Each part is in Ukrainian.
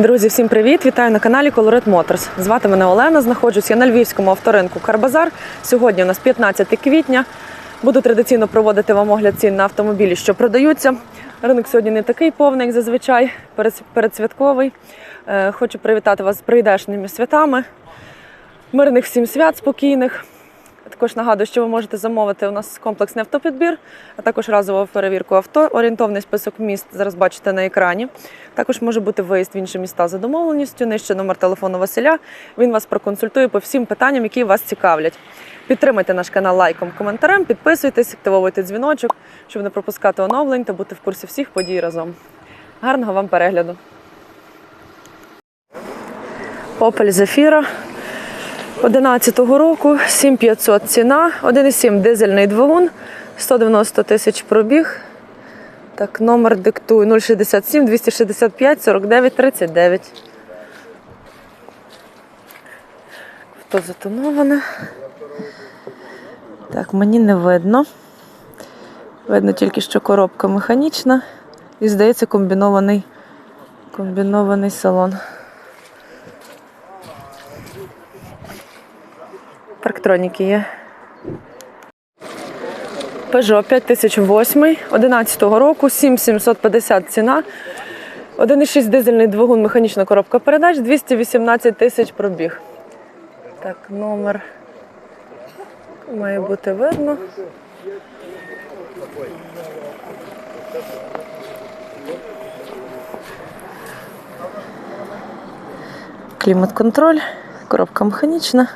Друзі, всім привіт! Вітаю на каналі Colorit Motors. Звати мене Олена. Знаходжусь я на львівському авторинку Карбазар. Сьогодні у нас 15 квітня. Буду традиційно проводити вам огляд цін на автомобілі, що продаються. Ринок сьогодні не такий повний, як зазвичай, передсвятковий. Е, Хочу привітати вас з прийдешніми святами. Мирних всім свят спокійних. Також нагадую, що ви можете замовити у нас комплексний автопідбір, а також разову перевірку авто. Орієнтовний список міст зараз бачите на екрані. Також може бути виїзд в інші міста за домовленістю. Нижче номер телефону Василя. Він вас проконсультує по всім питанням, які вас цікавлять. Підтримайте наш канал лайком, коментарем, підписуйтесь, активовуйте дзвіночок, щоб не пропускати оновлень та бути в курсі всіх подій разом. Гарного вам перегляду! Opel Zafira 11-го року, 7500 ціна, 1,7 дизельний двигун, 190 тисяч пробіг. Так, номер диктую 067 265 49 39. Авто затоноване. Так, мені не видно. Видно тільки, що коробка механічна і, здається, комбінований, комбінований салон. Парктроніки є. Peugeot 5008 11 року, 7750 ціна. 1,6 дизельний двигун, механічна коробка передач, 218 тисяч пробіг. Так, номер має бути видно. Клімат-контроль, коробка механічна.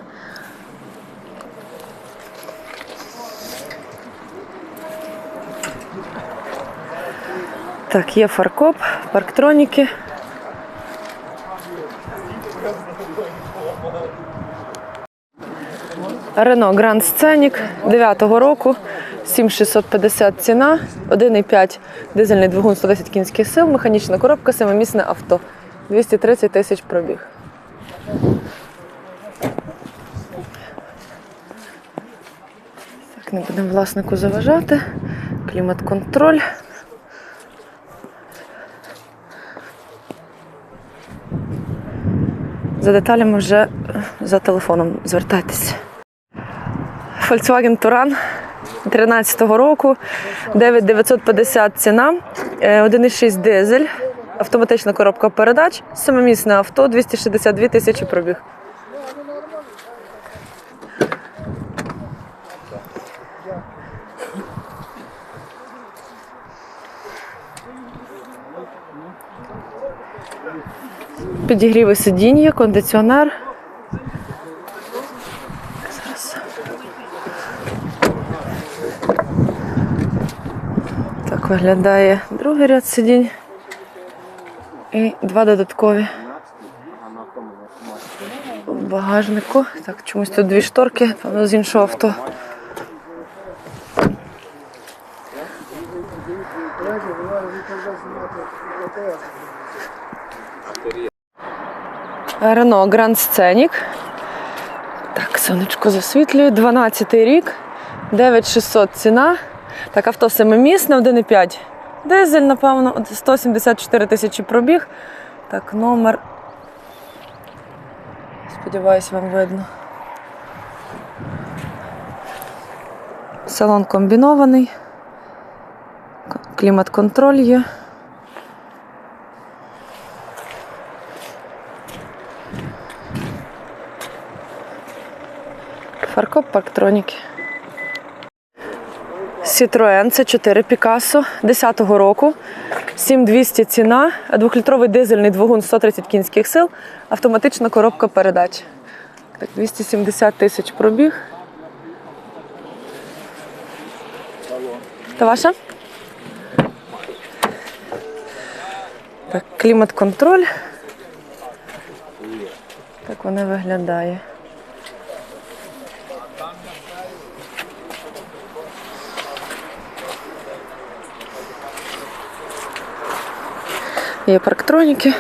Так, є фаркоп, парктроніки. Рено Гранд Сценік 9-го року, 7650 ціна, 1,5 дизельний двигун 110 кінських сил, механічна коробка, семимісне авто. 230 тисяч пробіг. Не будемо власнику заважати. Клімат-контроль. За деталями вже е, за телефоном звертайтеся. Volkswagen Touran 13-го року, 9950 ціна, е, 1,6 дизель, автоматична коробка передач, самомісне авто, 262 тисячі пробіг. Підігріви сидіння, кондиціонер. Зараз. Так виглядає другий ряд сидінь. І два додаткові. В багажнику. Так, чомусь тут дві шторки, з іншого авто. Рено Гранд Сценік. Так, сонечко засвітлює. 12 й рік, 9600 ціна. Так, авто семимісне, 1,5. Дизель, напевно, 174 тисячі пробіг. Так, номер. Сподіваюсь, вам видно. Салон комбінований. Клімат-контроль є. Фаркоп парктроніки. Citroen c 4 Picasso 10-го року. 7200 ціна, двохлітровий дизельний двигун 130 кінських сил, автоматична коробка передач. Так, 270 тисяч пробіг. Та ваша? Так, клімат-контроль. Так вона виглядає. Є парктроніки.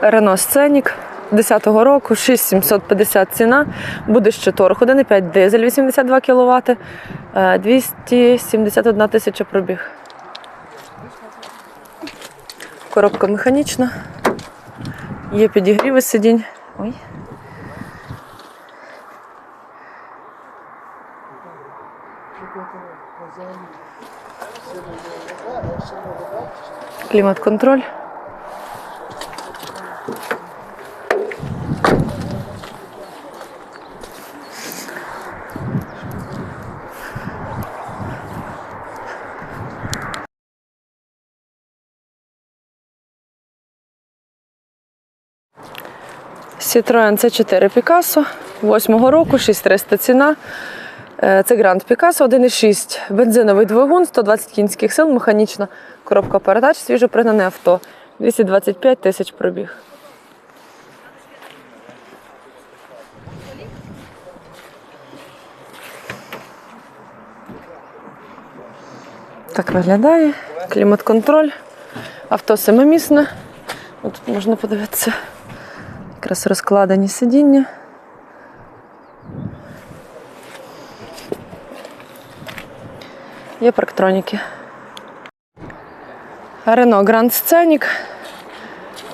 Рено Сценік 10-го року, 6750 ціна. Буде ще торг 1,5 дизель 82 кВт, 271 тисяча пробіг. Коробка механічна. Є підігріви сидінь. Ой. Клімат-контроль. Citroen C4 Picasso 8 року, 6300 ціна. Е, Це Grand Picasso 1,6. Бензиновий двигун, 120 кінських сил, механічна коробка передач, пригнане авто. 225 тисяч пробіг. Так виглядає. Клімат-контроль. Авто семимісне. Тут можна подивитися. Якраз розкладені сидіння. Є парктроніки. Renault Grand Scenic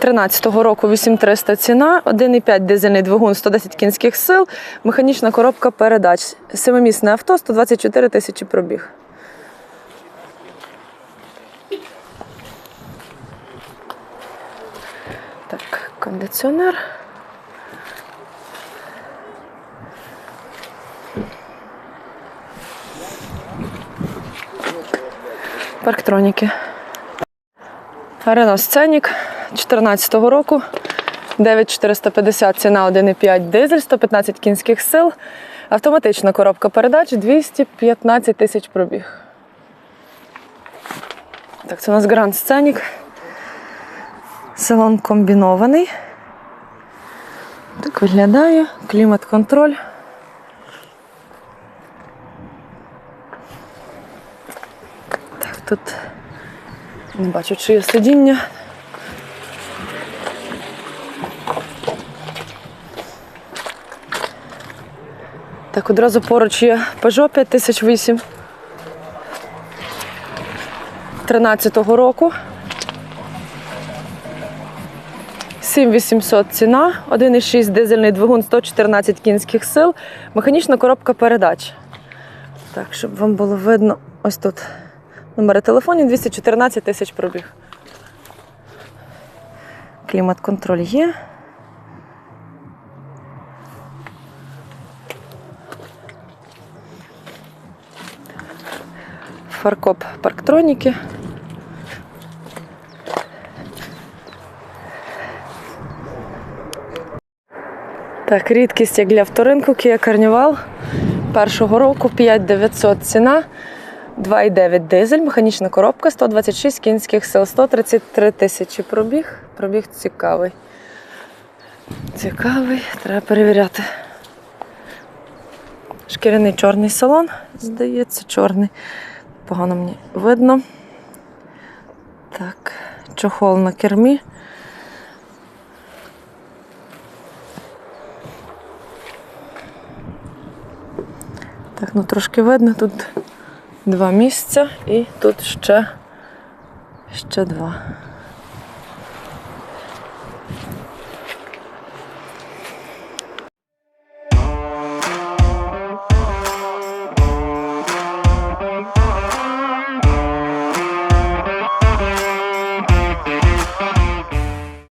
13-го року 8300 ціна, 1,5 дизельний двигун, 110 кінських сил, механічна коробка передач. Семимісне авто, 124 тисячі пробіг. Так, кондиціонер. Парктроніки. Renault Scenic 14 року. 9450 ціна 1,5 дизель, 115 кінських сил. Автоматична коробка передач 215 тисяч пробіг. Так, це у нас Grand Scenic. Салон комбінований. Так виглядає. Клімат-контроль. Тут не бачу, чи є сидіння. Так, одразу поруч є Peugeot 5008. 13-го року. 7800 ціна, 1,6 дизельний двигун, 114 кінських сил, механічна коробка передач. Так, щоб вам було видно, ось тут номери телефонів 214 тисяч пробіг. Клімат-контроль є. Фаркоп парктроніки. Так, рідкість як для вторинку Kia Carnival першого року 5900 ціна. 2,9 дизель, механічна коробка, 126 кінських сил, 133 тисячі пробіг. Пробіг цікавий. Цікавий, треба перевіряти. Шкіряний чорний салон, здається, чорний. Погано мені видно. Так, чохол на кермі. Так, ну трошки видно, тут два місця і тут ще, ще два.